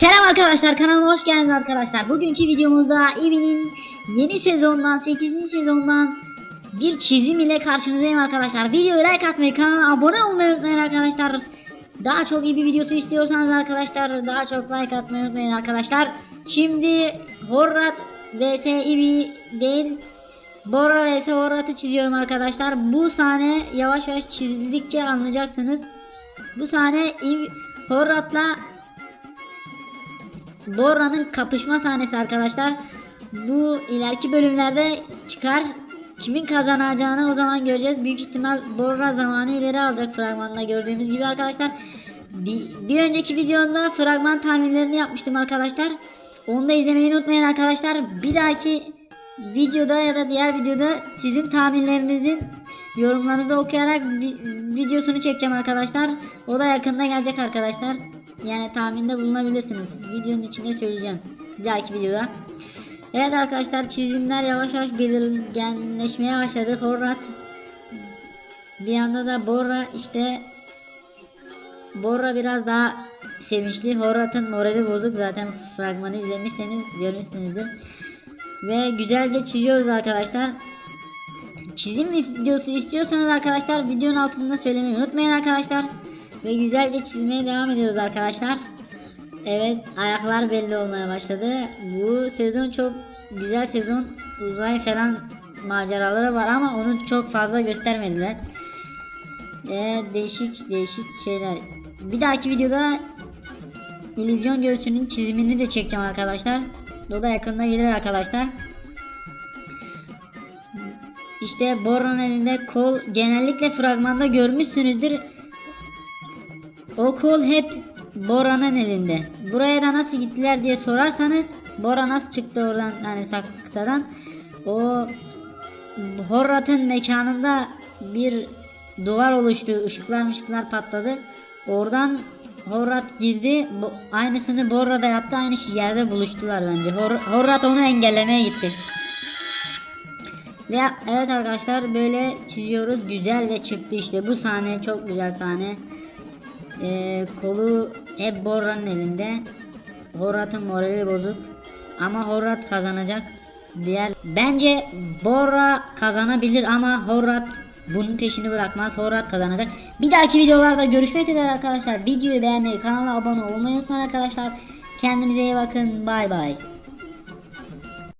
Selam arkadaşlar kanalıma hoş geldiniz arkadaşlar. Bugünkü videomuzda Evi'nin yeni sezondan 8. sezondan bir çizim ile karşınızdayım arkadaşlar. Videoyu like atmayı kanala abone olmayı unutmayın arkadaşlar. Daha çok iyi videosu istiyorsanız arkadaşlar daha çok like atmayı unutmayın arkadaşlar. Şimdi Horrat vs Evi değil Bora vs Horrat'ı çiziyorum arkadaşlar. Bu sahne yavaş yavaş çizildikçe anlayacaksınız. Bu sahne Horrat'la Borra'nın kapışma sahnesi arkadaşlar. Bu ileriki bölümlerde çıkar. Kimin kazanacağını o zaman göreceğiz. Büyük ihtimal Borra zamanı ileri alacak fragmanda gördüğümüz gibi arkadaşlar. Bir önceki videomda fragman tahminlerini yapmıştım arkadaşlar. Onu da izlemeyi unutmayın arkadaşlar. Bir dahaki videoda ya da diğer videoda sizin tahminlerinizin yorumlarınızı okuyarak vi- videosunu çekeceğim arkadaşlar. O da yakında gelecek arkadaşlar. Yani tahminde bulunabilirsiniz. Videonun içinde söyleyeceğim. Bir dahaki videoda. Evet arkadaşlar çizimler yavaş yavaş belirgenleşmeye başladı. Horrat bir yanda da Borra işte Borra biraz daha sevinçli. Horrat'ın morali bozuk zaten fragmanı izlemişseniz görmüşsünüzdür. Ve güzelce çiziyoruz arkadaşlar. Çizim videosu istiyorsanız arkadaşlar videonun altında söylemeyi unutmayın arkadaşlar. Ve güzelce çizmeye devam ediyoruz arkadaşlar. Evet ayaklar belli olmaya başladı. Bu sezon çok güzel sezon. Uzay falan maceraları var ama onu çok fazla göstermediler. Ee, değişik değişik şeyler. Bir dahaki videoda illüzyon göğsünün çizimini de çekeceğim arkadaşlar. O da yakında gelir arkadaşlar. İşte Boron elinde kol genellikle fragmanda görmüşsünüzdür. O kol hep Bora'nın elinde. Buraya da nasıl gittiler diye sorarsanız Bora nasıl çıktı oradan yani saklıktadan o Horrat'ın mekanında bir duvar oluştu. ışıklar ışıklar patladı. Oradan Horrat girdi. Bu, aynısını Borra da yaptı. Aynı yerde buluştular bence. Hor, Horrat onu engellemeye gitti. Ve evet arkadaşlar böyle çiziyoruz. Güzel ve çıktı işte. Bu sahne çok güzel sahne. Ee, kolu hep Borra'nın elinde. Horrat'ın morali bozuk. Ama Horrat kazanacak. Diğer bence Borra kazanabilir ama Horrat bunun peşini bırakmaz. Horrat kazanacak. Bir dahaki videolarda görüşmek üzere arkadaşlar. Videoyu beğenmeyi, kanala abone olmayı unutmayın arkadaşlar. Kendinize iyi bakın. Bay bay.